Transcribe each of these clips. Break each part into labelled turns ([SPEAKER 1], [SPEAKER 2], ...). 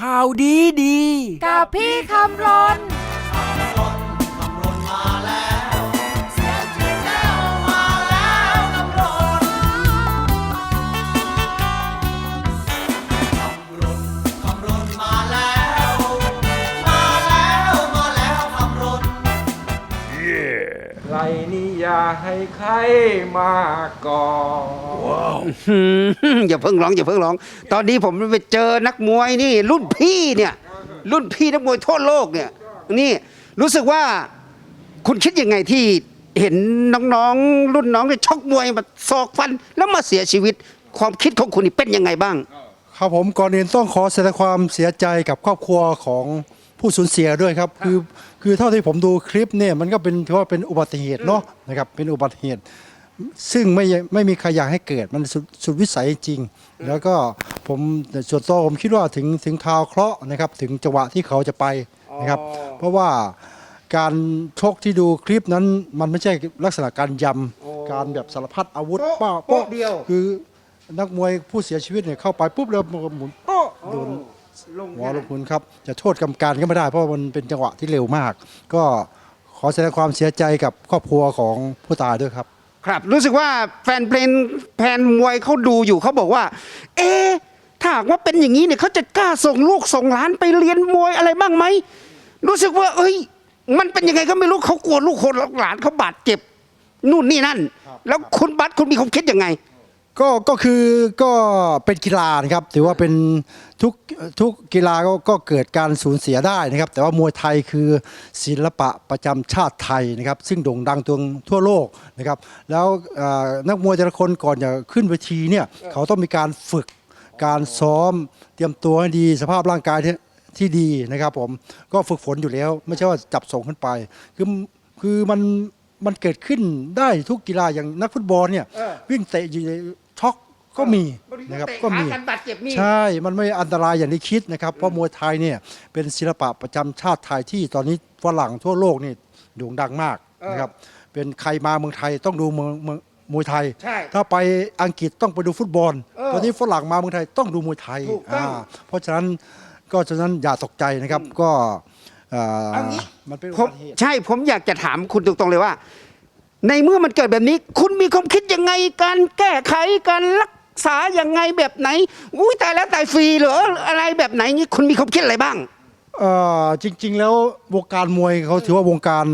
[SPEAKER 1] ข่าวดีดี
[SPEAKER 2] กับพี่คำรน
[SPEAKER 3] ไรนี่อย่าให้ใครมาก่อน
[SPEAKER 4] หืมอย่าเพิ่งร้องอย่าเพิ่งร้อง ตอนนี้ผมไปเจอนักมวยนี่ รุ่นพี่เนี่ย รุ่นพี่นักมวยทั่วโลกเนี่ย นี่รู้สึกว่าคุณคิดยังไงที่เห็นน้องๆ รุ่นน้องเนี่ยชกมวยมาศอกฟัน แล้วมาเสียชีวิตความคิดของคุณนี่เป็นยังไงบ้าง
[SPEAKER 5] ครับผมก่อนอื่นต้องขอแสดงความเสียใจกับครอบครัวของผู้สูญเสียด้วยครับ คือ คือเท่าที่ผมดูคลิปเนี่ยมันก็เป็นถือว่าเป็นอุบัติเหตุเนาะนะครับเป็นอุบัติเหตุ ซึ่งไม่ไม่มีใครอยากให้เกิดมันสุดสุดวิสัยจริง แล้วก็ผมส่วนตัวผมคิดว่าถึงถึงคราวเคราะห์นะครับ ถึงจังหวะที่เขาจะไปนะครับเพราะว่าการชกที่ดูคลิปนั้นมันไม่ใช่ลักษณะการยำการแบบสารพัดอาวุธ
[SPEAKER 4] โป๊ะ
[SPEAKER 5] ป้า
[SPEAKER 4] โป๊ะเดียว
[SPEAKER 5] คือนักมวยผู้เสียชีวิตเนี่ยเข้าไปปุ๊บแล้วมันก็หมุนโป๊ะโดน
[SPEAKER 4] ลง
[SPEAKER 5] หั วลงพุนครับจะโทษกรรมการก็ไม่ได้เพราะมันเป็นจังหวะที่เร็วมาก ก็ขอแสดงความเสียใจกับครอบครัวของผู้ตายด้วยครับ
[SPEAKER 4] ครับ รู้สึกว่าแฟนเพลงแฟนมวยเขาดูอยู่เขาบอกว่า เอ๊ะถ้าหากว่าเป็นอย่างนี้เนี่ยเขาจะกล้าส่งลูกส่งหลานไปเรียนมวยอะไรบ้างไหมรู้สึกว่า เอ้ย มันเป็นยังไงก็ไม่รู้เขากลัวลูกคนหลานเขาบาดเจ็บนู่นนี่นั่น แล้วคุณบัตคุณมีความคิดยังไง
[SPEAKER 5] ก็ก็คือก็เป็นกีฬานะครับ ถือว่าเป็นทุกทุกกีฬาก็ก็เกิดการสูญเสียได้นะครับ แต่ว่ามวยไทยคือศิลปะประจำชาติไทยนะครับ ซึ่งโด่งดังตัวทั่วโลกนะครับ แล้วเอ่อนักมวยแต่ละคนก่อนจะขึ้นเวทีเนี่ยเขาต้องมีการฝึกการซ้อมเตรียมตัวให้ดีสภาพร่างกายที่ที่ดีนะครับผมก็ฝึกฝนอยู่แล้ว ไม่ใช่ว่าจับส่งขึ้นไป คือคือมันมันเกิดขึ้นได้ทุกกีฬาอย่างนักฟุตบอลเนี่ย
[SPEAKER 4] เออ
[SPEAKER 5] วิ่งเตะอยู่ใน ช็อกก็มีนะครับก็มี
[SPEAKER 4] การบาดเจ็บมี
[SPEAKER 5] ใช่มันไม่อันตรายอย่างที่คิดนะครับ เพราะมวยไทยเนี่ยเป็นศิลปะประจำชาติไทยที่ตอนนี้ฝรั่งทั่วโลกนี่โด่งดังมากนะครับเป็นใครมาเมืองไทยต้องดูเมืองเมืองมวยไทย
[SPEAKER 4] ใช่
[SPEAKER 5] ถ้าไปอังกฤษต้องไปดูฟุตบอล
[SPEAKER 4] เออ
[SPEAKER 5] ตอนนี้ฝรั่งมาเมืองไทยต้องดูมวยไทย
[SPEAKER 4] ถูกต้องา
[SPEAKER 5] เพราะฉะนั้นก็ฉะนั้นอย่าตกใจนะครับก็เอ่อ
[SPEAKER 4] เอางี้
[SPEAKER 5] มันเป็นอุ
[SPEAKER 4] ผม
[SPEAKER 5] บัติเหตุ
[SPEAKER 4] ใช่ผมอยากจะถามคุณตรงๆเลยว่า ในเมื่อมันเกิดแบบนี้ คุณมีความคิดยังไงการแก้ไขการรักษายังไงแบบไหนอุ้ยตายแล้วตายฟรีเหรออะไรแบบไหนงี้คุณมีความคิดอะไรบ้าง
[SPEAKER 5] เอ่อจริง ๆ แล้ววงการมวยเขาถือว่าวงการ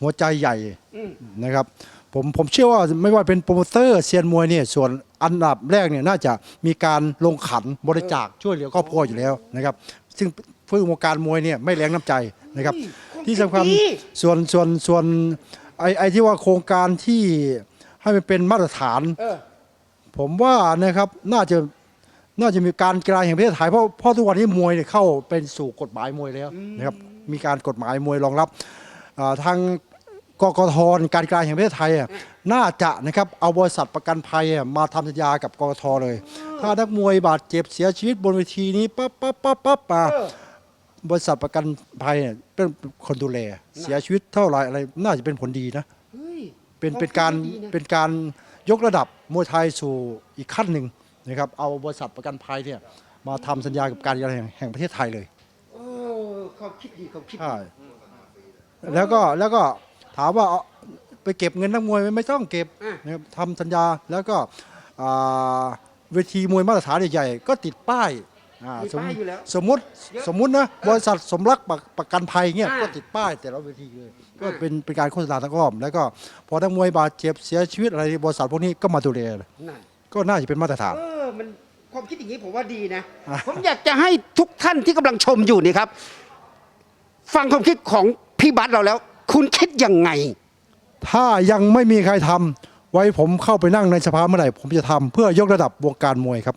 [SPEAKER 5] หัวใจใหญ่นะครับผมผมเชื่อว่าไม่ว่าเป็นโปรโมเตอร์เซียนมวยเนี่ยส่วนอันดับแรกเนี่ยน่าจะมีการลงขันบริจาคช่วยเหลือครอบครัวอยู่แล้วนะครับ ซึ่งเพื่อวงการมวยเนี่ยไม่แรงน้ำใจนะครับ ที่สำคัญ
[SPEAKER 4] ดี
[SPEAKER 5] ส่วนส่วนส่วน ไอ้ไอ้ที่ว่าโครงการที่ให้มันเป็นมาตรฐาน
[SPEAKER 4] เออ
[SPEAKER 5] ผมว่านะครับน่าจะน่าจะมีการกีฬาแห่งประเทศไทยเพราะเพราะทุกวันนี้มวยเนี่ยเข้าเป็นสู่กฎหมายมวยแล้วนะครับมีการกฎหมายมวยรองรับอ่าทางกกทการกีฬาแห่งประเทศไทยอะน่าจะนะครับเอาบริษัทประกันภัยอะมาทำสัญญากับกกทเลย ถ้านักมวยบาดเจ็บเสียชีวิตบนเวทีนี้ปั๊บปั๊บปั๊บปั๊บมา บริษัทประกันภัยเนี่ยเป็นคนดูแล เสียชีวิตเท่าไหรอะไรน่าจะเป็นผลดีนะ
[SPEAKER 4] เฮ้ย
[SPEAKER 5] เป็นเป็นการเป็นการยกระดับมวยไทยสู่อีกขั้นหนึ่งนะครับเอาบริษัทประกันภัยเนี่ยมาทำสัญญากับการกีฬาแห่งแห่งประเทศไทยเลย
[SPEAKER 4] เออความคิดดีความคิดดี
[SPEAKER 5] ใช่แล้วก็แล้วก็ถามว่าเอาไปเก็บเงินนักมวยไหมไม่ต้องเก็บนะครับทำสัญญาแล้วก็อ่าเวทีมวยมาตรฐานใหญ่ๆก็ติดป้าย อ่า
[SPEAKER 4] มี
[SPEAKER 5] สม
[SPEAKER 4] ป้ายอยู่แล้ว
[SPEAKER 5] สมมติสมมุตินะบริษัทสมรักประประกันภัยเงี้ย
[SPEAKER 4] อ่า
[SPEAKER 5] ก็ติดป้ายแต่ละเวทีเลยก็เป็นเป็นการโฆษณาทางอ้อม แล้วก็พอนักมวยบาดเจ็บเสียชีวิตอะไรบริษัทพวกนี้ก็มาดูแล
[SPEAKER 4] นั่น
[SPEAKER 5] ก็น่าจะเป็นมาตรฐาน
[SPEAKER 4] เออ มันความคิดอย่างนี้ผมว่าดีนะผมอยากจะให้ทุกท่านที่กำลังชมอยู่นี่ครับ ฟังความคิดของพี่บัสเราแล้ว คุณคิดยังไง
[SPEAKER 5] ถ้ายังไม่มีใครทำไว้ผมเข้าไปนั่งในสภาเมื่อไหร่ผมจะทำเพื่อยกระดับวงการมวยครับ